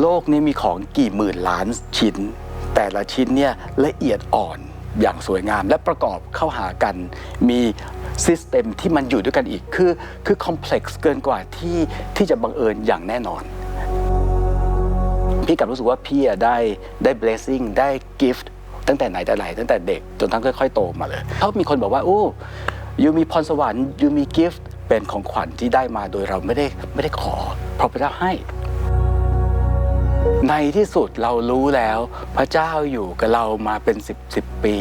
โลกนี้มีของกี่หมื่นล้านชิ้น แต่ละชิ้นเนี่ยละเอียดอ่อนอย่างสวยงามและประกอบเข้าหากันมีซิสเต็มที่มันอยู่ด้วยกันอีกคือคือคอมเพล็กซ์เกินกว่าที่ที่จะบังเอิญอย่างแน่นอน พี่กลับรู้สึกว่าพี่อะได้ได้ blessing ได้ gift ตั้งแต่ไหนแต่ไรตั้งแต่เด็กจนทั้งค่อยๆโตมาเลยเขามีคนบอกว่าโอ้ยูมีพรสวรรค์ยูมี gift เป็นของขวัญที่ได้มาโดยเราไม่ได้ไม่ได้ขอเพราะพระเจ้าให้ ในที่สุดเรารู้แล้ว พระเจ้าอยู่กับเรามาเป็นสิบสิบปี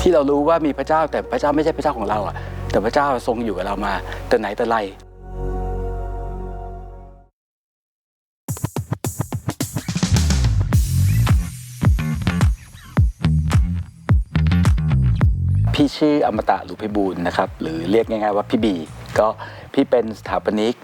ที่เรารู้ว่ามีพระเจ้าแต่พระเจ้าไม่ใช่พระเจ้าของเราอะ แต่พระเจ้าทรงอยู่กับเรามา แต่ไหนแต่ไรพี่ชื่ออมตะหลุพิบูลนะครับ หรือเรียกง่ายๆว่าพี่บี ก็พี่เป็นสถาปนิก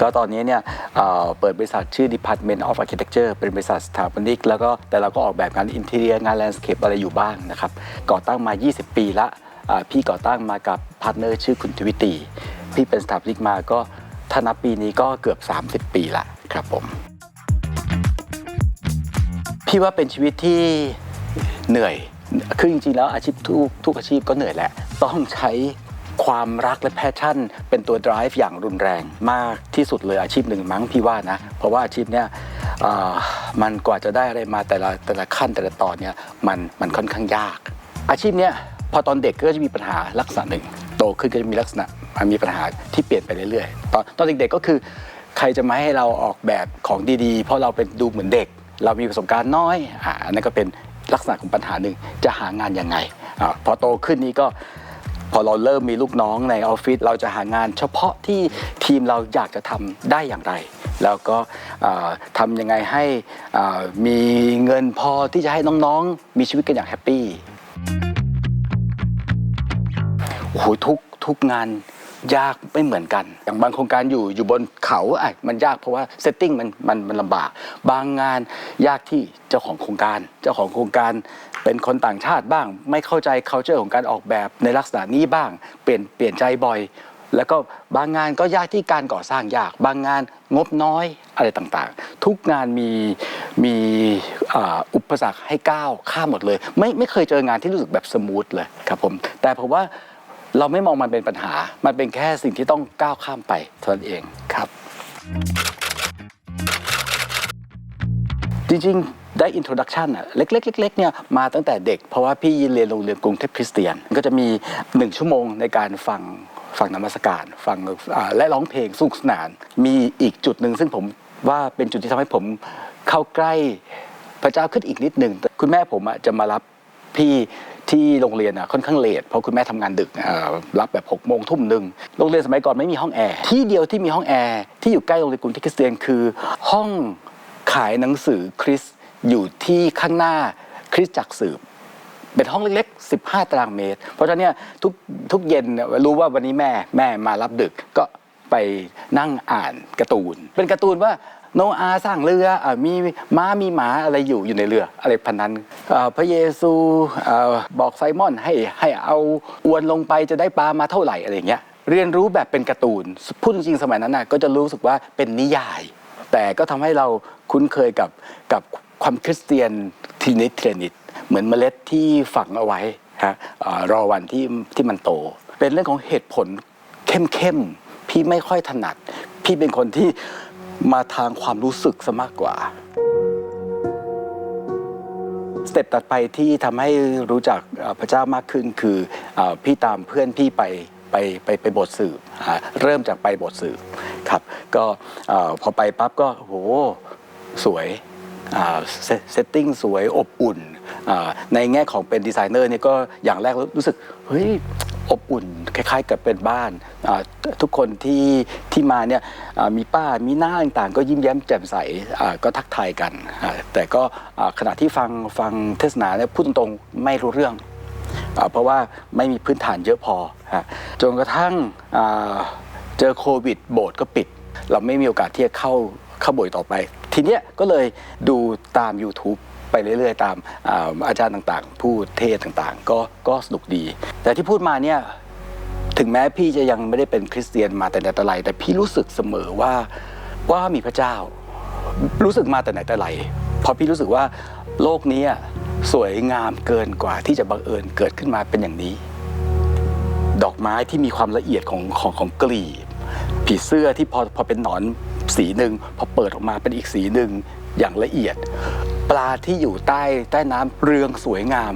ก็ตอนนี้เนี่ยเอ่อเปิดบริษัทชื่อ Department of Architecture เป็นบริษัทสถาปนิก แล้วก็แต่เราก็ออกแบบงานอินเท i รียงานแลนด์สเคปอะไรอยู่บ้างนะครับ ก่อตั้งมา 20 ปีละอ่าพี่ก่อตั้งมากับพาร์ทเนอร์ชื่อคุณทวิตีพี่เป็นสถาปนิกมาก็ถ้านับปีนี้ก็เกือบ 30 ปีละครับผม พี่ว่าเป็นชีวิตที่เหนื่อย คือจริงๆแล้วอาชีพทุกทุกอาชีพก็เหนื่อยแหละ ต้องใช้ ความรักและแพชชั่น เป็นตัว drive อย่างรุนแรงมากที่สุดเลยอาชีพหนึ่งมั้งพี่ว่านะ เพราะว่าอาชีพเนี้ยมันกว่าจะได้อะไรมาแต่ละแต่ละขั้นแต่ละตอนเนี่ยมันมันค่อนข้างยาก อาชีพเนี้ยพอตอนเด็กก็จะมีปัญหาลักษณะหนึ่งโตขึ้นก็จะมีลักษณะมันมีปัญหาที่เปลี่ยนไปเรื่อยๆ ตอนตอนเด็กๆก็คือ ใครจะมาให้เราออกแบบของดีๆ เพราะเราเป็นดูเหมือนเด็ก เรามีประสบการณ์น้อยอ่าอันนั้นก็เป็นลักษณะของปัญหาหนึ่งจะหางานยังไงอาพอโตขึ้นนี้ก็ พอเราเริ่มมีลูกน้องในออฟฟิศเราจะหางานเฉพาะที่ทีมเราอยากจะทำได้อย่างไร แล้วก็ทำยังไงให้มีเงินพอที่จะให้น้องๆ มีชีวิตกันอย่างแฮปปี้โอ้โหทุกทุกงานยากไม่เหมือนกัน อย่างบางโครงการอยู่อยู่บนเขาอะมันยากเพราะว่าเซตติ้งมันมันมันลำบาก บางงานยากที่เจ้าของโครงการ เจ้าของโครงการ เป็นคนต่างชาติบ้าง ไม่เข้าใจ culture ของการออกแบบในลักษณะนี้บ้าง เปลี่ยนเปลี่ยนใจบ่อย แล้วก็บางงานก็ยากที่การก่อสร้างยาก บางงานงบน้อยอะไรต่างๆ ทุกงานมีมีอุปสรรคให้ก้าวข้ามหมดเลย ไม่ไม่เคยเจองานที่รู้สึกแบบสมูทเลยครับผมแต่ผมว่าเราไม่มองมันเป็นปัญหา มันเป็นแค่สิ่งที่ต้องก้าวข้ามไปเท่านั้นเองครับ จริงๆ ได้อินโทรดักชันอะเล็กๆเล็กๆเนี่ยมาตั้งแต่เด็ก เพราะว่าพี่เรียนโรงเรียนกรุงเทพคริสเตียน ก็จะมีหนึ่งชั่วโมงในการฟังฟังนมัสการฟังและร้องเพลงสนุกสนาน มีอีกจุดหนึ่งซึ่งผมว่าเป็นจุดที่ทำให้ผมเข้าใกล้พระเจ้าขึ้นอีกนิดหนึ่งคุณแม่ผมจะมารับพี่ที่โรงเรียนอะค่อนข้างเลทเพราะคุณแม่ทำงานดึกรับแบบ6กโมงทุ่มหนึ่งโรงเรียนสมัยก่อนไม่มีห้องแอร์ที่เดียวที่มีห้องแอร์ที่อยู่ใกล้โรงเรียนกรุงเทพคริสเตียนคือ ห้องขายหนังสือคริส อยู่ที่ข้างหน้าคริสตจักรสืบ เป็นห้องเล็กๆ 15 ตารางเมตร เพราะฉะนั้นเนี่ยทุกทุกเย็นเนี่ยรู้ว่าวันนี้แม่แม่มารับดึกก็ไปนั่งอ่านการ์ตูน เป็นการ์ตูนว่าโนอาสร้างเรืออมีม้ามีหมาอะไรอยู่อยู่ในเรือ อะไรพันนั้นพระเยซูบอกไซมอนให้ให้เอาอวนลงไปจะได้ปลามาเท่าไหร่อะไรอย่างเงี้ยเรียนรู้แบบเป็นการ์ตูนพูดจริงๆสมัยนั้นนะก็จะรู้สึกว่าเป็นนิยาย แต่ก็ทำให้เราคุ้นเคยกับกับ ความคริสเตียนทีนิดทีนิดเหมือนเมล็ดที่ฝังเอาไว้ฮะรอวันที่ที่มันโต เป็นเรื่องของเหตุผลเข้มๆพี่ไม่ค่อยถนัด พี่เป็นคนที่มาทางความรู้สึกซะมากกว่าสเต็ปตัดไปที่ทำให้รู้จักพระเจ้ามากขึ้นคือพี่ตามเพื่อนพี่ไปไปไปไปบทสืบเริ่มจากไปบทสืบครับ ก็พอไปปั๊บก็โหสวย เซตติ้งสวยอบอุ่น ในแง่ของเป็นดีไซเนอร์เนี่ยก็อย่างแรกรู้สึก เฮ้ย อบอุ่น คล้ายๆ กับเป็นบ้าน ทุกคนที่ที่มาเนี่ยมีป้ามีหน้าต่างๆ ก็ยิ้มแย้มแจ่มใสก็ทักทายกัน แต่ก็ขณะที่ฟังฟังเทศนาเนี่ยพูดตรงๆไม่รู้เรื่องอเพราะว่าไม่มีพื้นฐานเยอะพอ จนกระทั่งเจอโควิด โบสถ์ก็ปิด เราไม่มีโอกาสที่จะเข้าเข้าโบสถ์ต่อไป ทีเนี้ยก็เลยดูตาม YouTube ไปเรื่อยๆ ตามอาอาจารย์ต่างๆ ผู้เทศต่างๆ ก็ก็สนุกดี แต่ที่พูดมาเนี่ยถึงแม้พี่จะยังไม่ได้เป็นคริสเตียนมาแต่ไหนแต่ไรแต่พี่รู้สึกเสมอว่าว่ามีพระเจ้า รู้สึกมาแต่ไหนแต่ไรเพราะพี่รู้สึกว่าโลกนี้อะสวยงามเกินกว่าที่จะบังเอิญเกิดขึ้นมาเป็นอย่างนี้ ดอกไม้ที่มีความละเอียดของของของกลีบผีเสื้อที่พอพอเป็นหนอน สีหนึ่งพอเปิดออกมาเป็นอีกสีหนึ่งอย่างละเอียด ปลาที่อยู่ใต้ใต้น้ำเรืองสวยงาม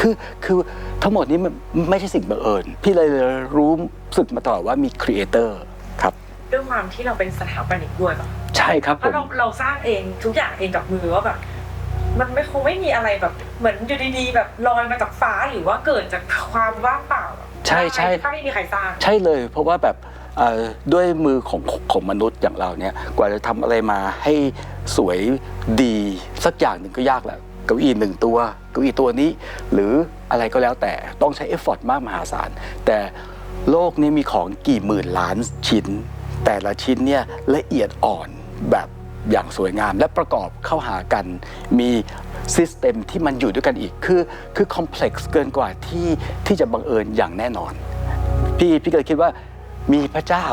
คือคือทั้งหมดนี้มันไม่ใช่สิ่งบังเอิญพี่เลยรู้สึกมาตลอดว่ามีครีเอเตอร์ครับด้วยความที่เราเป็นสถาปนิกด้วยป่ะใช่ครับผแล้วมเราเราสร้างเองทุกอย่างเองกับมือว่าแบบมันไม่คงไม่มีอะไรแบบเหมือนอยู่ดีๆแบบลอยมาจากฟ้าหรือว่าเกิดจากความว่างเปล่าอะใช่ใช่ถ้าไม่มีใครสร้างใช่เลย เพราะว่าแบบเอ่อ ด้วยมือของของมนุษย์อย่างเราเนี่ยกว่าจะทำอะไรมาให้สวยดีสักอย่างหนึ่งก็ยากแหละเก้าอี้หนึ่งตัวเก้าอี้ตัวนี้ หรืออะไรก็แล้วแต่ต้องใช้เอฟฟอร์ตมากมหาศาล แต่โลกนี้มีของกี่หมื่นล้านชิ้น แต่ละชิ้นเนี่ยละเอียดอ่อนแบบอย่างสวยงามและประกอบเข้าหากัน มีซิสเต็มที่มันอยู่ด้วยกันอีกคือคือคอมเพล็กซ์เกินกว่าที่ที่จะบังเอิญอย่างแน่นอน พี่พี่ก็เลยคิดว่า มีพระเจ้า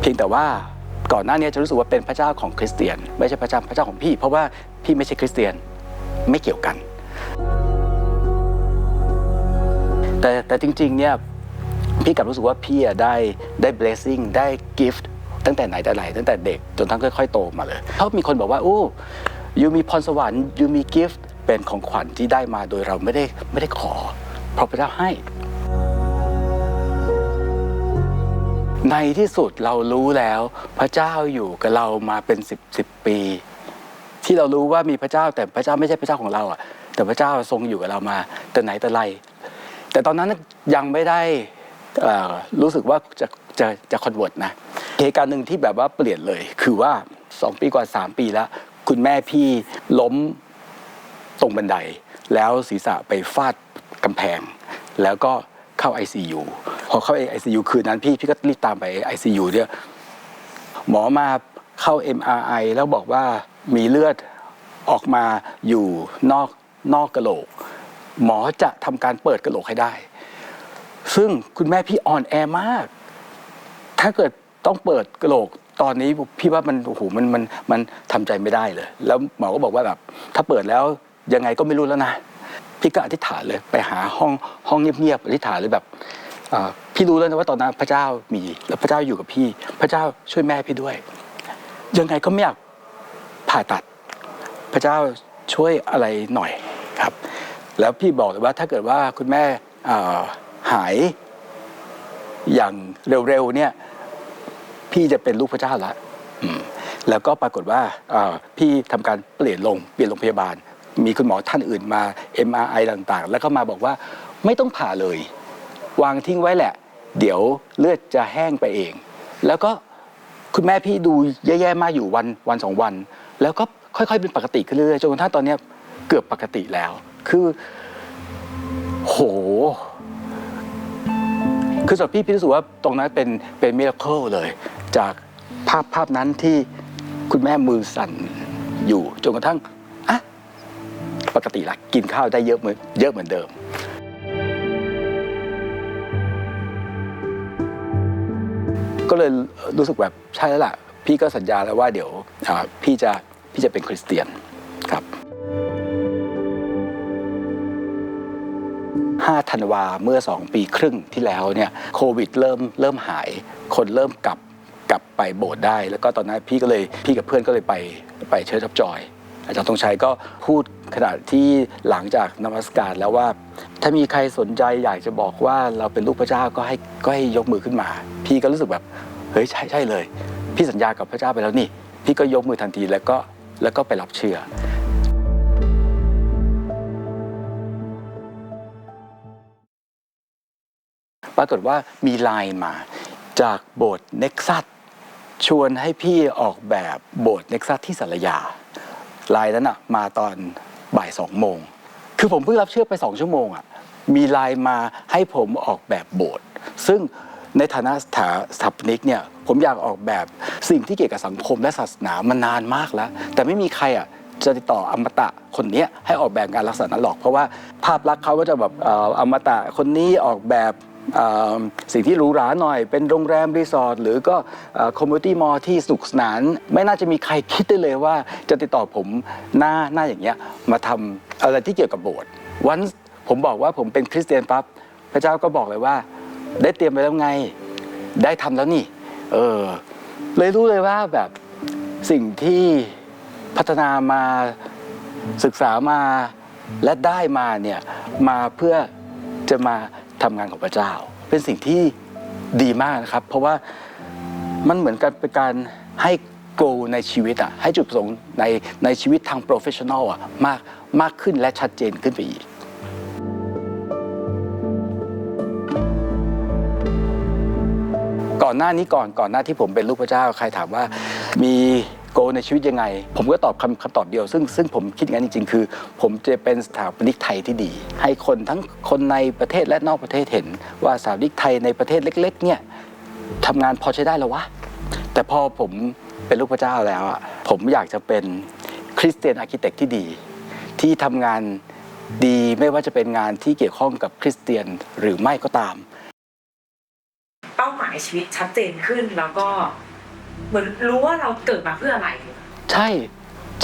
เพียงแต่ว่าก่อนหน้านี้จะรู้สึกว่าเป็นพระเจ้าของคริสเตียน ไม่ใช่พระเจ้าพระเจ้าของพี่ เพราะว่าพี่ไม่ใช่คริสเตียนไม่เกี่ยวกัน แต่แต่จริงๆเนี่ยพี่กลับรู้สึกว่าพี่ได้ได้ blessing ได้ gift ตั้งแต่ไหนแต่ไหนตั้งแต่เด็กจนทั้งค่อยๆโตมาเลยเขามีคนบอกว่าโอ้ยูมีพรสวรรค์ยูมี gift เป็นของขวัญที่ได้มาโดยเราไม่ได้ไม่ได้ขอเพราะพระเจ้าให้ ในที่สุดเรารู้แล้ว พระเจ้าอยู่กับเรามาเป็นสิบสิบปี ที่เรารู้ว่ามีพระเจ้าแต่พระเจ้าไม่ใช่พระเจ้าของเราอะ แต่พระเจ้าทรงอยู่กับเรามา แต่ไหนแต่ไรแต่ตอนนั้นยังไม่ได้รู้สึกว่าจะจะจะคอนเวิร์ตนะเหตุการณ์หนึ่งที่แบบว่าเปลี่ยนเลย คือว่าสองปีกว่าสามปีแล้ว คุณแม่พี่ล้มตรงบันได แล้วศีรษะไปฟาดกำแพง แล้วก็เข้า ICU พ อเข้า ICU คืนนั้นพี่พี่ก็รีบตามไป ICU เนี่ยหมอมาเข้า MRI แล้วบอกว่ามีเลือดออกมาอยู่นอกนอกกระโหลก หมอจะทำการเปิดกระโหลกให้ได้ ซึ่งคุณแม่พี่อ่อนแอมาก ถ้าเกิดต้องเปิดกระโหลกตอนนี้พี่ว่ามันโอ้โหมันมันมันทำใจไม่ได้เลย แล้วหมอก็บอกว่าแบบถ้าเปิดแล้วยังไงก็ไม่รู้แล้วนะ พี่ก็อธิษฐานเลย ไปหาห้องห้องเงียบๆอธิษฐานเลยแบบอ่า พี่รู้แล้วนะว่าตอนนั้นพระเจ้ามีแล้วพระเจ้าอยู่กับพี่ พระเจ้าช่วยแม่พี่ด้วย ยังไงก็ไม่อยากผ่าตัด พระเจ้าช่วยอะไรหน่อยครับ แล้วพี่บอกเลยว่าถ้าเกิดว่าคุณแม่หายอย่างเร็วๆเนี่ยพี่จะเป็นลูกพระเจ้าละแล้วก็ปรากฏว่าพี่ทำการเปลี่ยนลงเปลี่ยนโรงพยาบาล มีคุณหมอท่านอื่นมา MRI ต่างๆ แล้วก็มาบอกว่าไม่ต้องผ่าเลย วางทิ้งไว้แหละ เดี๋ยวเลือดจะแห้งไปเอง แล้วก็คุณแม่พี่ดูแย่ๆมากอยู่วันวันสองวัน แล้วก็ค่อยๆเป็นปกติขึ้นเรื่อยๆจนกระทั่งตอนนี้เกือบปกติแล้ว คือ โห คือสำหรับพี่พี่รู้สึกว่าตรงนั้นเป็นเป็นมิราเคิลเลย จากภาพภาพนั้นที่คุณแม่มือสั่นอยู่จนกระทั่งอะปกติละกินข้าวได้เยอะเหมือนเยอะเหมือนเดิม ก็เลยรู้สึกแบบใช่แล้วล่ะ พี่ก็สัญญาแล้วว่าเดี๋ยวพี่จะพี่จะเป็นคริสเตียนครับ5ธันวาเมื่อ 2 ปีครึ่งที่แล้วเนี่ยโควิดเริ่มเริ่มหาย คนเริ่มกลับกลับไปโบสถ์ได้ แล้วก็ตอนนั้นพี่ก็เลยพี่กับเพื่อนก็เลยไปไปเชิญทับจอย อาจารย์ธงชัยก็พูด ขณะที่หลังจากนมัสการแล้วว่า ถ้ามีใครสนใจอยากจะบอกว่าเราเป็นลูกพระเจ้าก็ให้ก็ให้ยกมือขึ้นมา พี่ก็รู้สึกแบบเฮ้ยใช่ใช่เลย พี่สัญญากับพระเจ้าไปแล้วนี่ พี่ก็ยกมือทันทีแล้วก็แล้วก็ไปรับเชื่อปรากฏว่ามีไลน์มาจากโบสถ์เน็กซัสชวนให้พี่ออกแบบโบสถ์เน็กซัสที่สารยาไลน์นั้นอะมาตอน บ่ายสองโมง คือผมเพิ่งรับเชื่อไปสองชั่วโมงอะมีไลน์มาให้ผมออกแบบโบสถ์ซึ่งในฐานะสถาสถาปนิกเนี่ยผมอยากออกแบบสิ่งที่เกี่ยวกับสังคมและศาสนามานานมากแล้ว แต่ไม่มีใครอะจะติดต่ออมตะคนนี้ให้ออกแบบงานลักษณะนั้นหรอก เพราะว่าภาพลักษณ์เขาก็จะแบบอมตะคนนี้ออกแบบ สิ่งที่หรูหราหน่อย เป็นโรงแรมรีสอร์ทหรือก็คอมมูนิตี้มอลที่สนุกสนาน ไม่น่าจะมีใครคิดได้เลยว่าจะติดต่อผมหน้าหน้าอย่างเงี้ยมาทำอะไรที่เกี่ยวกับโบสถ์วันผมบอกว่าผมเป็นคริสเตียนปั๊บพระเจ้าก็บอกเลยว่า ได้เตรียมไปแล้วไง ได้ทำแล้วนี่ เออ เลยรู้เลยว่าแบบสิ่งที่พัฒนามาศึกษามาและได้มาเนี่ยมาเพื่อจะมา ทำงานของพระเจ้า เป็นสิ่งที่ดีมากนะครับ เพราะว่ามันเหมือนกันเป็นการให้ goal ในชีวิตอะให้จุดประสงค์ในในชีวิตทาง professional อะมากมากขึ้นและชัดเจนขึ้นไปอีกก่อนหน้านี้ก่อนก่อนหน้าที่ผมเป็นลูกพระเจ้า ใครถามว่ามี โกในชีวิตยังไง ผมก็ตอบคำคำตอบเดียว ซึ่งซึ่งผมคิดอย่างนั้นจริง ๆ คือ ผมจะเป็นสถาปนิกไทยที่ดี ให้คนทั้งคนในประเทศและนอกประเทศเห็น ว่าสถาปนิกไทยในประเทศเล็ก ๆ เนี่ยทำงานพอใช้ได้แล้ววะแต่พอผมเป็นลูกพระเจ้าแล้วอะผมอยากจะเป็นคริสเตียนอาร์เคเต็กที่ดี ที่ทำงานดีไม่ว่าจะเป็นงานที่เกี่ยวข้องกับคริสเตียนหรือไม่ก็ตาม เป้าหมายชีวิตชัดเจนขึ้นแล้วก็ เหมือนรู้ว่าเราเกิดมาเพื่ออะไร ใช่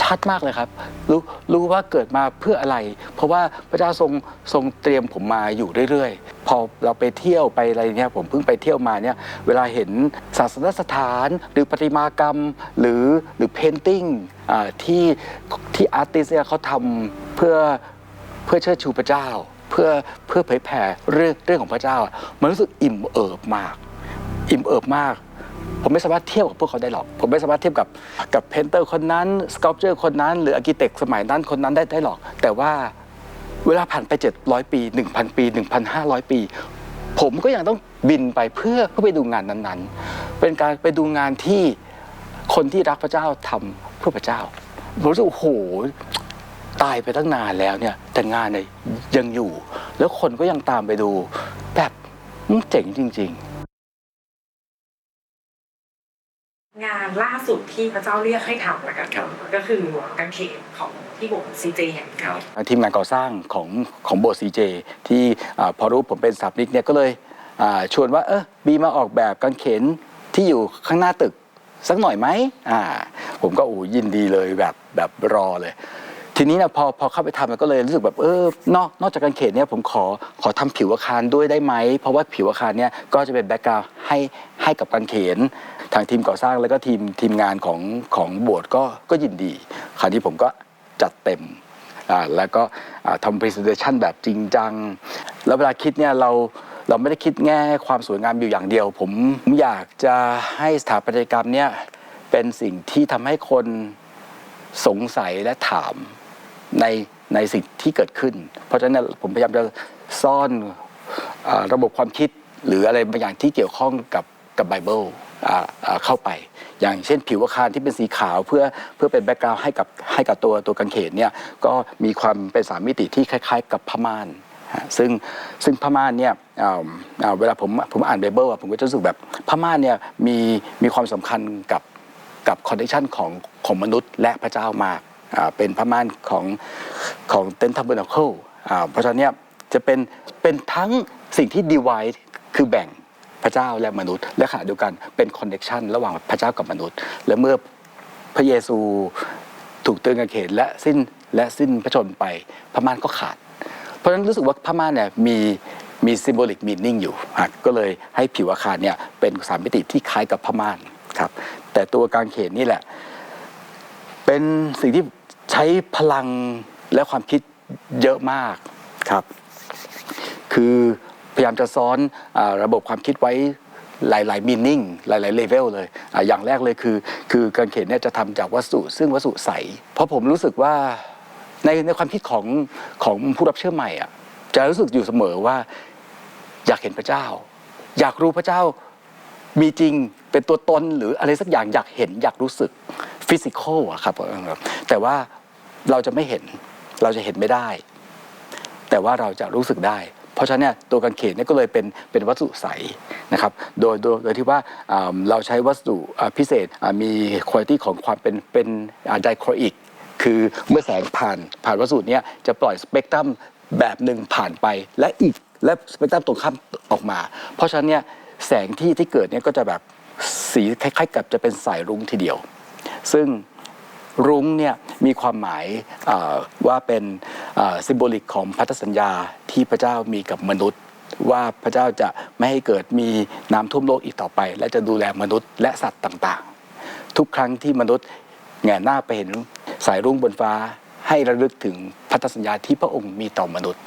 ชัดมากเลยครับ รู้รู้ว่าเกิดมาเพื่ออะไร เพราะว่าพระเจ้าทรงทรงเตรียมผมมาอยู่เรื่อยๆ พอเราไปเที่ยวไปอะไรเนี่ยผมเพิ่งไปเที่ยวมาเนี่ยเวลาเห็นศาสนสถาน หรือประติมากรรม หรือหรือเพนติ้งที่ที่อาร์ติสเนี่ยเขาทำเพื่อเพื่อเชิดชูพระเจ้า เพื่อเพื่อเผยแผ่เรื่องเรื่องของพระเจ้า มันรู้สึกอิ่มเอิบมาก อิ่มเอิบมาก ผมไม่สามารถเทียบกับพวกเขาได้หรอก ผมไม่สามารถเทียบกับกับเพนเตอร์คนนั้นสก u ลเจอร์คนนั้น หรืออาร์กิเต็กสมัยนั้นคนนั้นได้ได้หรอก แต่ว่าเวลาผ่านไป 700 ปี 1,000 ปี 1,500 ปี ผมก็ยังต้องบินไปเพื่อเพื่อไปดูงานนั้นๆ เป็นการไปดูงานที่คนที่รักพระเจ้าทำเพื่อพระเจ้าผมรู้สึกโอ้โหตายไปตั้งนานแล้วเนี่ยแต่งานเนี่ยยังอยู่ แล้วคนก็ยังตามไปดูแบบเจ๋งจริง ๆ งานล่าสุดที่พระเจ้าเรียกให้ทำแล้วกันครับก็คือกางเขนของที่โบสถ์ซีเจแห่งนี้ครับทีมงานก่อสร้างของของโบซีเจที่อาพอรู้ผมเป็นสถาปนิกเนี่ยก็เลยอ่าชวนว่าเออบีมาออกแบบกางเขนที่อยู่ข้างหน้าตึกสักหน่อยไหมอ่า ผมก็โอ้ยินดีเลยแบบแบบรอเลย ทีนี้นะพอพอเข้าไปทำมันก็เลยรู้สึกแบบเออนอกนอกจากกางเขนเนี่ยผมขอขอทำผิวอาคารด้วยได้ไหม เพราะว่าผิวอาคารเนี่ยก็จะเป็นแบ็กกราวให้ ให้กับกางเขน ทางทีมก่อสร้างแล้วก็ทีมทีมงานของของโบสถ์ก็ก็ยินดี คราวนี้ผมก็จัดเต็มอ่าแล้วก็ทำ presentation แบบจริงจัง แล้วเวลาคิดเนี่ยเราเราไม่ได้คิดแง่ความสวยงามอยู่อย่างเดียว ผมอยากจะให้สถาปัตยกรรมเนี่ยเป็นสิ่งที่ทำให้คนสงสัยและถามในในสิ่งที่เกิดขึ้น เพราะฉะนั้นผมพยายามจะซ่อนอาระบบความคิดหรืออะไรบางอย่างที่เกี่ยวข้องกับ กับไบเบิลเข้าไป อย่างเช่นผิวอาคารที่เป็นสีขาวเพื่อเพื่อเป็นแบ็กกราวให้กับให้กับตัวตัวกางเขนเนี่ยก็มีความเป็นสามมิติที่คล้าย ๆ กับผ้าม่านซึ่งซึ่งผ้าม่านเนี่ยเวลาผมผมอ่านไบเบิลผมก็จะรู้สึกแบบผ้าม่านเนี่ยมีมีความสำคัญกับกับคอนเนคชันของของมนุษย์และพระเจ้ามากเป็นผ้าม่านของของเต็นทัมเบอร์นเคิลเพราะฉะนั้นเนี่ยจะเป็นเป็นทั้งสิ่งที่ดีไวคือแบ่ง พระเจ้าและมนุษย์ และขณะเดียวกันเป็นคอนเน t ชันระหว่างพระเจ้ากับมนุษย์ และเมื่อพระเยซูถูกตึงกางเขนและสิ้นและสิ้นพระชนไปพม่านก็ขาด เพราะฉะนั้นรู้สึกว่าพม่านเนี่ยมีมี symbolic meaning อยู่ก็เลยให้ผิวอาคารเนี่ยเป็นสามมิติที่คล้ายกับพม่านครับแต่ตัวกางเขนนี่แหละ เป็นสิ่งที่ใช้พลังและความคิดเยอะมากครับ คือ ยายามจะซ้อนอระบบความคิดไว้หลายๆ meaning หลายๆ level เลยออย่างแรกเลยคือ คือกางเขนเนี่ยจะทำจากวัสดุซึ่งวัสดุใส เพราะผมรู้สึกว่าในในความคิดของของผู้รับเชื่อใหม่อะจะรู้สึกอยู่เสมอว่า อยากเห็นพระเจ้า อยากรู้พระเจ้ามีจริงเป็นตัวตนหรืออะไรสักอย่างอยากเห็นอยากรู้สึกฟิสิกอลอะครับ แต่ว่าเราจะไม่เห็นเราจะเห็นไม่ได้ แต่ว่าเราจะรู้สึกได้ ราะฉะนั้นเนี่ยตัวกางเขนเนี่ยก็เลยเป็นเป็นวัสดุใสนะครับโดยโดยโดยที่ว่าเราใช้วัสดุพิเศษมีคุณภาพของความเป็นเป็นไดโครอิกคือเมื่อแสงผ่านผ่านวัสดุเนี่ยจะปล่อยสเปกตรัมแบบหนึ่งผ่านไปและอีกและสเปกตรัมตรงข้ามออกมา เพราะฉะนั้นเนี่ยแสงที่ที่เกิดเนี่ยก็จะแบบสีคล้ายๆ กับจะเป็นสายรุ้งทีเดียว ซึ่งรุ้งเนี่ยมีความหมายว่าเป็นซิมโบลิกของพันธสัญญา ที่พระเจ้ามีกับมนุษย์ ว่าพระเจ้าจะไม่ให้เกิดมีน้ำท่วมโลกอีกต่อไป และจะดูแลมนุษย์และสัตว์ต่างๆ ทุกครั้งที่มนุษย์แงนหน้าไปเห็นสายรุ้งบนฟ้า ให้ระลึกถึงพันธสัญญาที่พระองค์มีต่อมนุษย์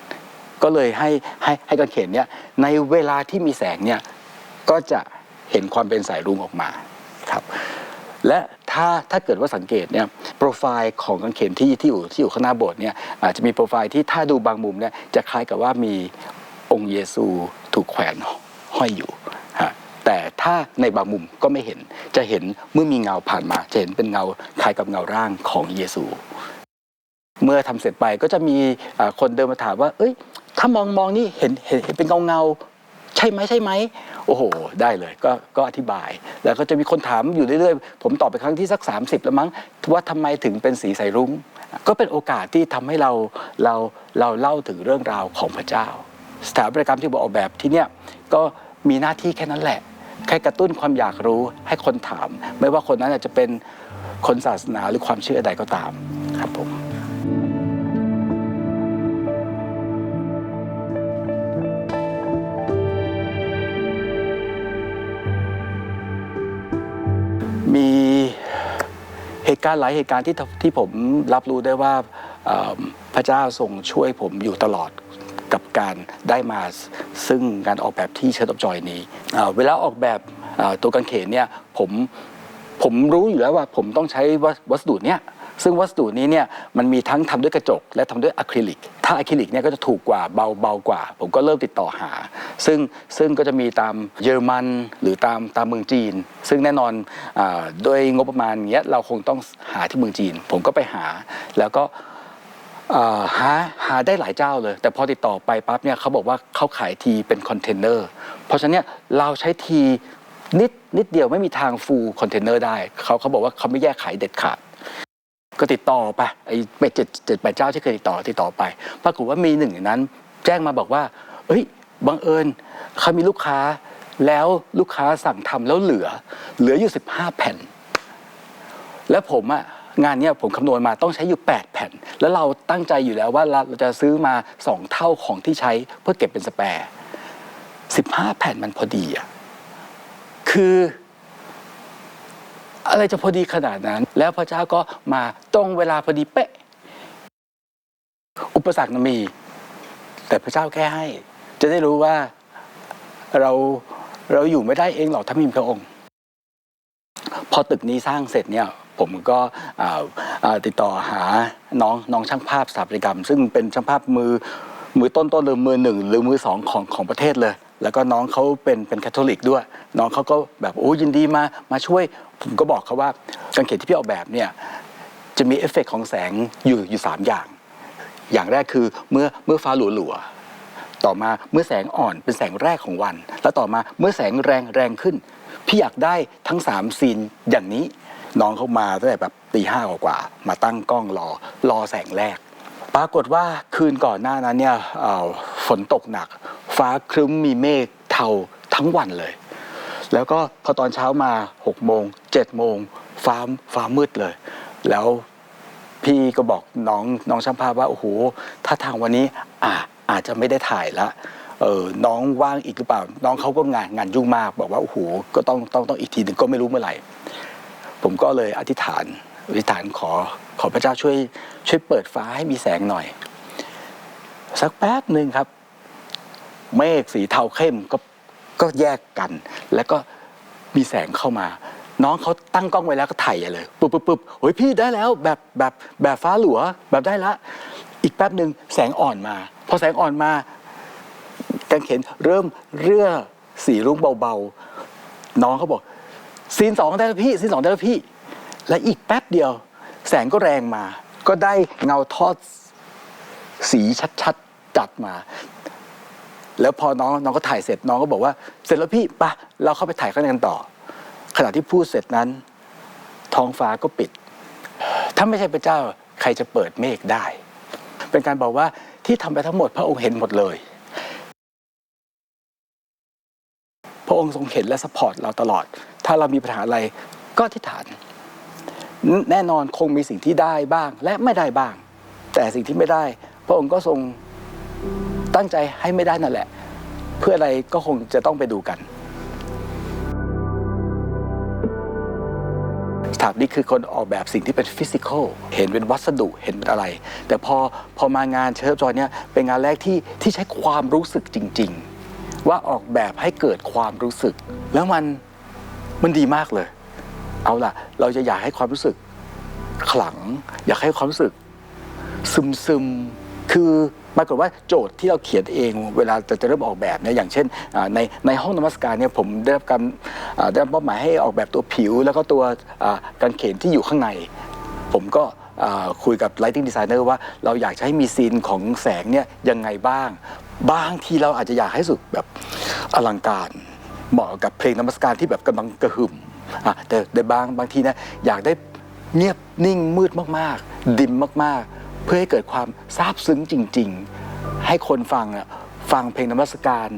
ก็เลยให้ให้ให้กางเขนเนี่ยในเวลาที่มีแสงเนี่ยก็จะเห็นความเป็นสายรุ้งออกมาครับ และถ้าถ้าเกิดว่าสังเกตเนี่ยโปรไฟล์ของกางเขนที่ที่อยู่ที่อยู่ข้างหน้าโบสถ์เนี่ยอาจจะมีโปรไฟล์ที่ถ้าดูบางมุมเนี่ยจะคล้ายกับว่ามีองค์เยซูถูกแขวนห้อยอยู่ฮะแต่ถ้าในบางมุมก็ไม่เห็นจะเห็นเมื่อมีเงาผ่านมา จะเห็นเป็นเงาคล้ายกับเงาร่างของเยซู เมื่อทำเสร็จไปก็จะมีคนเดินมาถามว่า เอ้ยถ้ามองมองนี่เห็นเห็นเป็นเงาเงา ใช่ไหมใช่ไหมโอ้โห ได้เลยก็ก็อธิบาย แล้วก็จะมีคนถามอยู่เรื่อยๆ ผมตอบไปครั้งที่สัก 30 แล้วมั้งว่าทำไมถึงเป็นสีใสรุ้ง ก็เป็นโอกาสที่ทำให้เราเราเราเล่าถึงเรื่องราวของพระเจ้า สถาปัตยกรรมที่บอกออกแบบที่เนี่ยก็มีหน้าที่แค่นั้นแหละแค่กระตุ้นความอยากรู้ให้คนถาม ไม่ว่าคนนั้นอาจจะเป็นคนศาสนาหรือความเชื่อใดก็ตามครับผม มีเหตุการณ์หลายเหตุการณ์ที่ที่ผมรับรู้ได้ว่าพระเจ้าทรงช่วยผมอยู่ตลอดกับการได้มาซึ่งการออกแบบที่เชิดอบจอยนี้ เวลาออกแบบตัวกางเขนเนี่ยผมผมรู้อยู่แล้วว่าผมต้องใช้วัสดุเนี้ย ซึ่งวัสดุนี้เนี่ยมันมีทั้งทำด้วยกระจก และทำด้วยอะคริลิก ถ้าอะคริลิกเนี่ยก็จะถูกกว่าเบาเบากว่า ผมก็เริ่มติดต่อหา ซึ่งซึ่งก็จะมีตามเยอรมันหรือตามตามเมืองจีน ซึ่งแน่นอนอด้วยงบประมาณเงี้ยเราคงต้องหาที่เมืองจีน ผมก็ไปหาแล้วก็หาหาได้หลายเจ้าเลย แต่พอติดต่อไปปั๊บเนี่ยเขาบอกว่าเขาขายทีเป็นคอนเทนเนอร์เพราะฉะนั้นเนี่ยเราใช้ทีนิดนิดเดียวไม่มีทางฟูลคอนเทนเนอร์ได้เขาเขาบอกว่าเขาไม่แยกขายเด็ดขาด ก็ติดต่อไปไอ้เจ็ดเจ็ดแปดเจ้าที่เคยติดต่อติดต่อไป ปรากฏว่ามีหนึ่งในนั้น แจ้งมาบอกว่า เอ้ยบังเอิญเขามีลูกค้าแล้วลูกค้าสั่งทำแล้วเหลือ เหลืออยู่สิบห้าแผ่น แล้วผมอะงานเนี้ยผมคำนวณมาต้องใช้อยู่ 8 แผ่น แล้วเราตั้งใจอยู่แล้วว่าเราเราจะซื้อมา 2 เท่าของที่ใช้เพื่อเก็บเป็นสแปร์15 แผ่นมันพอดีอะคือ อะไรจะพอดีขนาดนั้น แล้วพระเจ้าก็มาตรงเวลาพอดีเป๊ะ อุปสรรคมันมีแต่พระเจ้าแค่ให้ จะได้รู้ว่าเราเราอยู่ไม่ได้เองหรอกถ้าม่มีพระองค์ พอตึกนี้สร้างเสร็จเนี่ยผมก็ติดต่อหาน้องน้องช่างภาพสถาปัตยกรรม ซึ่งเป็นช่างภาพมือมือต้นๆหรือมือหนึ่งหรือมือสองของของประเทศเลย แล้วก็น้องเขาเป็นเป็นแคทอลิกด้วย น้องเขาก็แบบโอ้ยินดีมามาช่วยผมก็บอกเขาว่ากางเขนที่พี่ออกแบบเนี่ยจะมีเอฟเฟกต์ของแสงอยู่อยู่สามอย่าง อย่างแรกคือเมื่อเมื่อฟ้าหลัวๆต่อมาเมื่อแสงอ่อนเป็นแสงแรกของวัน แล้วต่อมาเมื่อแสงแรงแรงขึ้น พี่อยากได้ทั้งสามซีนอย่างนี้ น้องเขามาตั้งแต่แบบตีห้ากว่า มาตั้งกล้องรอรอแสงแรก ปรากฏว่าคืนก่อนหน้านั้นเนี่ยฝนตกหนัก ฟ้าครึ้มมีเมฆเทาทั้งวันเลย แล้วก็พอตอนเช้ามา6โมง7โมงฟ้าฟ้ามืดเลย แล้วพี่ก็บอกน้องน้องช่างภาพว่าโอ้โหถ้าทางวันนี้อาอาจจะไม่ได้ถ่ายละเออน้องว่างอีกหรือเปล่า น้องเขาก็งานงานยุ่งมาก บอกว่าโอ้โหก็ต้องต้องต้องอีกทีหนึ่งก็ไม่รู้เมื่อไหร่ ผมก็เลยอธิษฐานอธิษฐานขอขอพระเจ้าช่วย ช่วยเปิดฟ้าให้มีแสงหน่อย สักแป๊บหนึ่งครับ เมฆสีเทาเข้มก็ก็แยกกัน แล้วก็มีแสงเข้ามา น้องเขาตั้งกล้องไว้แล้วก็ถ่ายเลยปุ๊บปุ๊บปุ๊บโอ้ยพี่ได้แล้วแบบแบบแบบฟ้าหลัวแบบได้ละ อีกแป๊บหนึ่งแสงอ่อนมา พอแสงอ่อนมากางเขนเริ่มเรื่อสีรุ้งเบาๆ น้องเขาบอกซีนสองได้แล้วพี่ซีนสองได้แล้วพี่ และอีกแป๊บเดียว แสงก็แรงมา ก็ได้เงาทอดสีชัดๆจัดมา แล้วพอน้องน้องก็ถ่ายเสร็จน้องก็บอกว่า เสร็จแล้วพี่ปะเราเข้าไปถ่ายข้างในกันต่อ ขณะที่พูดเสร็จนั้น ท้องฟ้าก็ปิด ถ้าไม่ใช่พระเจ้าใครจะเปิดเมฆได้ เป็นการบอกว่าที่ทำไปทั้งหมดพระองค์เห็นหมดเลย พระองค์ทรงเห็นและสปอร์ตเราตลอด ถ้าเรามีปัญหาอะไรก็อธิษฐาน แน่นอนคงมีสิ่งที่ได้บ้างและไม่ได้บ้าง แต่สิ่งที่ไม่ได้ พระองค์ก็ทรง ตั้งใจให้ไม่ได้นั่นแหละ เพื่ออะไรก็คงจะต้องไปดูกันสถาปนิกคือคนออกแบบสิ่งที่เป็นฟิสิกอลเห็นเป็นวัสดุเห็นเป็นอะไร แต่พอพอมางานเชิร์ฟจอยเนี่ยเป็นงานแรกที่ที่ใช้ความรู้สึกจริง ๆ ว่าออกแบบให้เกิดความรู้สึก แล้วมันมันดีมากเลย เอาล่ะ เราจะอยากให้ความรู้สึกขลัง อยากให้ความรู้สึก ซึมซึมคือ ปรากฏว่าโจทย์ที่เราเขียนเองเวลาจะจะเริ่มออกแบบเนี่ยอย่างเช่นในในห้องนมัสการเนี่ยผมได้รับการได้รับมอบหมายให้ออกแบบตัวผิว แล้วก็ตัวกางเขนที่อยู่ข้างใน ผมก็คุยกับ lighting designer ว่าเราอยากจะให้มีซีนของแสงเนี่ยยังไงบ้าง บางทีเราอาจจะอยากให้สุดแบบอลังการ เหมาะกับเพลงนมัสการที่แบบกำลังกระหึ่มแต่แต่บางบางทีนะอยากได้เงียบนิ่งมืดมากๆ ดิมมากๆ เพื่อให้เกิดความซาบซึ้งจริง ๆ ให้คนฟังอะฟังเพลงนมัสการ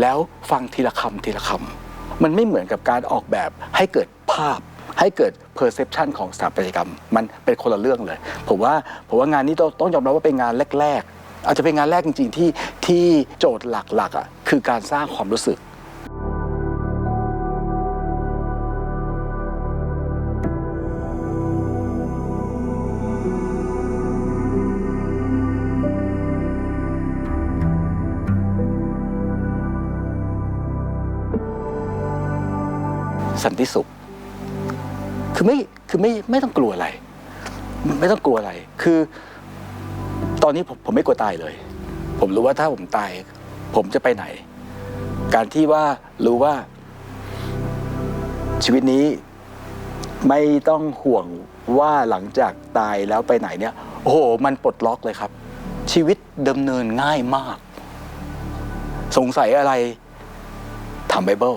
แล้วฟังทีละคำทีละคำมันไม่เหมือนกับการออกแบบให้เกิดภาพให้เกิด perception ของสถาปัตยกรรม มันเป็นคนละเรื่องเลย ผมว่าผมว่างานนี้ต้องต้องยอมรับว่าเป็นงานแรก ๆ อาจจะเป็นงานแรกจริง ๆ ที่ที่โจทย์หลักๆอะคือการสร้างความรู้สึก สันติสุข คือไม่คือไม่ไม่ต้องกลัวอะไร ไม่ต้องกลัวอะไร คือ ตอนนี้ผมผมไม่กลัวตายเลย ผมรู้ว่าถ้าผมตาย ผมจะไปไหน การที่ว่ารู้ว่า ชีวิตนี้ไม่ต้องห่วงว่าหลังจากตายแล้วไปไหนเนี่ย โอ้โห มันปลดล็อกเลยครับ ชีวิตดำเนินง่ายมาก สงสัยอะไรถามไบเบิล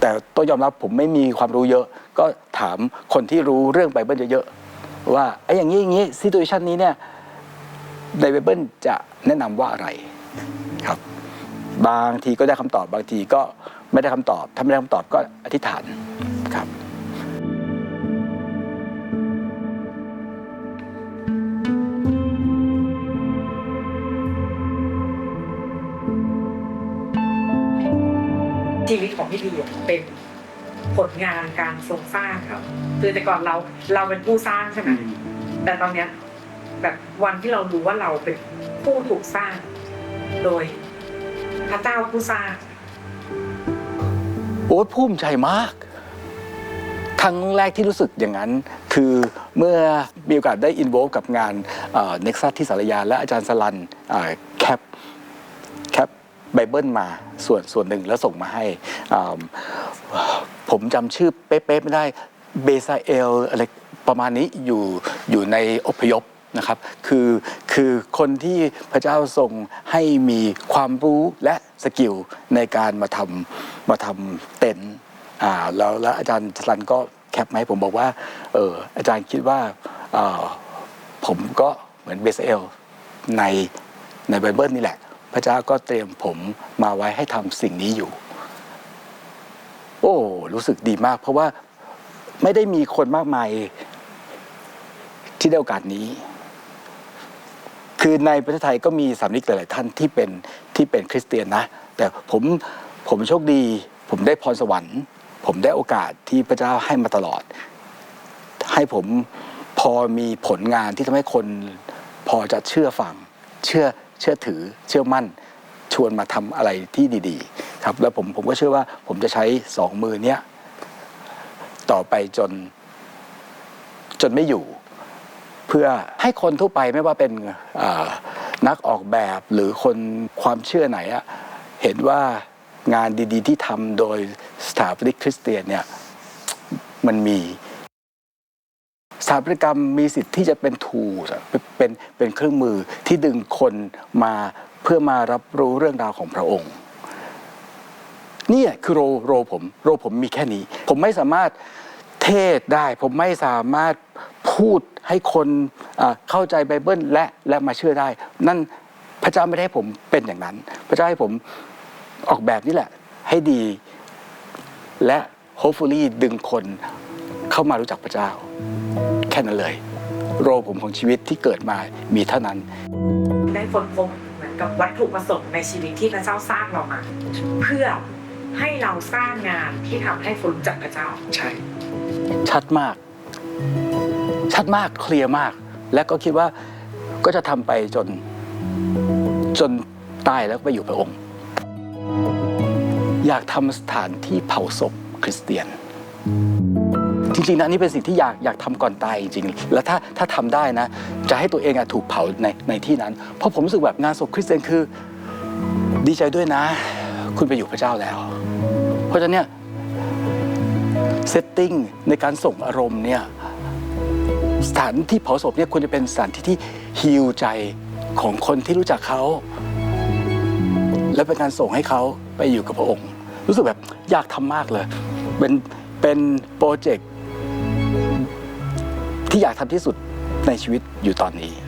แต่ต้องยอมรับผมไม่มีความรู้เยอะ ก็ถามคนที่รู้เรื่องไบเบิลเยอะๆว่าไอ้อย่างนี้อย่างนี้ซีตูชันนี้เนี่ยในไบเบิลจะแนะนำว่าอะไรครับ บางทีก็ได้คำตอบบางทีก็ไม่ได้คำตอบ ถ้าไม่ได้คำตอบก็อธิษฐาน พี่บีอะเป็นผลงานการทรงสร้างครับ คือแต่ก่อนเราเราเป็นผู้สร้างใช่ไหมแต่ตอนเนี้ยแบบวันที่เรารู้ว่าเราเป็นผู้ถูกสร้าง โดยพระเจ้าผู้สร้าง โอ้ยภูมิใจมาก ครั้งแรกที่รู้สึกอย่างนั้น คือเมื่อมีโอกาสได้อินโวกับงานเน็กซัสที่สารยา และอาจารย์สลันแคปแคป ไบเบิลมาส่วนส่วนหนึ่งแล้วส่งมาให้ ผมจำชื่อเป๊ะๆไม่ได้เบซาเอลอะไรประมาณนี้อยู่อยู่ในอพยพนะครับคือคือคนที่พระเจ้าทรงให้มีความรู้และสกิลในการมาทำมาทำเต็นอ่าแล้วแล้วอาจารย์สลันก็แคปมาให้ผมบอกว่าเอออาจารย์คิดว่าผมก็เหมือนเบซาเอลในในไบเบิลนี่แหละ พระเจ้าก็เตรียมผมมาไว้ให้ทำสิ่งนี้อยู่ โอ้ รู้สึกดีมาก เพราะว่าไม่ได้มีคนมากมายที่ได้โอกาสนี้ คือในประเทศไทยก็มีสามนิกหลาย ๆ ท่านที่เป็นที่เป็นคริสเตียนนะ แต่ผมผมโชคดี ผมได้พรสวรรค์ ผมได้โอกาสที่พระเจ้าให้มาตลอด ให้ผมพอมีผลงานที่ทำให้คนพอจะเชื่อฟัง เชื่อ เชื่อถือเชื่อมั่นชวนมาทำอะไรที่ดีๆครับแล้วผมผมก็เชื่อว่าผมจะใช้สองมือเนี้ยต่อไปจน จนไม่อยู่ เพื่อให้คนทั่วไปไม่ว่าเป็นนักออกแบบหรือคนความเชื่อไหนอะเห็นว่างานดีๆ ที่ทำโดยสถาปนิกคริสเตียนเนี่ยมันมี สถาปัตยกรรมมีสิทธิ์ที่จะเป็นทูเป็นเป็นเครื่องมือที่ดึงคนมาเพื่อมารับรู้เรื่องราวของพระองค์เนี่ยคือโรโรผมโรผมมีแค่นี้ ผมไม่สามารถเทศได้ ผมไม่สามารถพูดให้คนเข้าใจไบเบิลและและมาเชื่อได้ นั่นพระเจ้าไม่ได้ให้ผมเป็นอย่างนั้น พระเจ้าให้ผมออกแบบนี่แหละ ให้ดี และ hopefully ดึงคนเข้ามารู้จักพระเจ้า ค่นั้นเลย โรผมของชีวิตที่เกิดมามีเท่านั้น ได้ค้นพบเหมือนกับวัตถุประสงค์ในชีวิตที่พระเจ้าสร้างเรามา เพื่อให้เราสร้างงานที่ทำให้คนรู้จักพระเจ้า ใช่ ชัดมาก ชัดมากเคลียร์มาก และก็คิดว่าก็จะทำไปจน จนตายแล้วไปอยู่พระองค์ อยากทำสถานที่เผาศพคริสเตียน จริงๆนะนนี่เป็นสิ่งที่อยากอยากทำก่อนตายจริงๆแล้วถ้าถ้าทำได้นะ จะให้ตัวเองอะถูกเผาในในที่นั้น เพราะผมรู้สึกแบบงานศพคริสเตียนคือ ดีใจด้วยนะ คุณไปอยู่พระเจ้าแล้ว เพราะฉะนั้นเนี่ยเซตติ้งในการส่งอารมณ์เนี่ยสถานที่เผาศพเนี่ยควรจะเป็นสถานที่ที่ฮิวใจของคนที่รู้จักเขา และเป็นการส่งให้เขาไปอยู่กับพระองค์ รู้สึกแบบอยากทำมากเลย เป็นเป็นโปรเจกต์ ที่อยากทำที่สุดในชีวิตอยู่ตอนนี้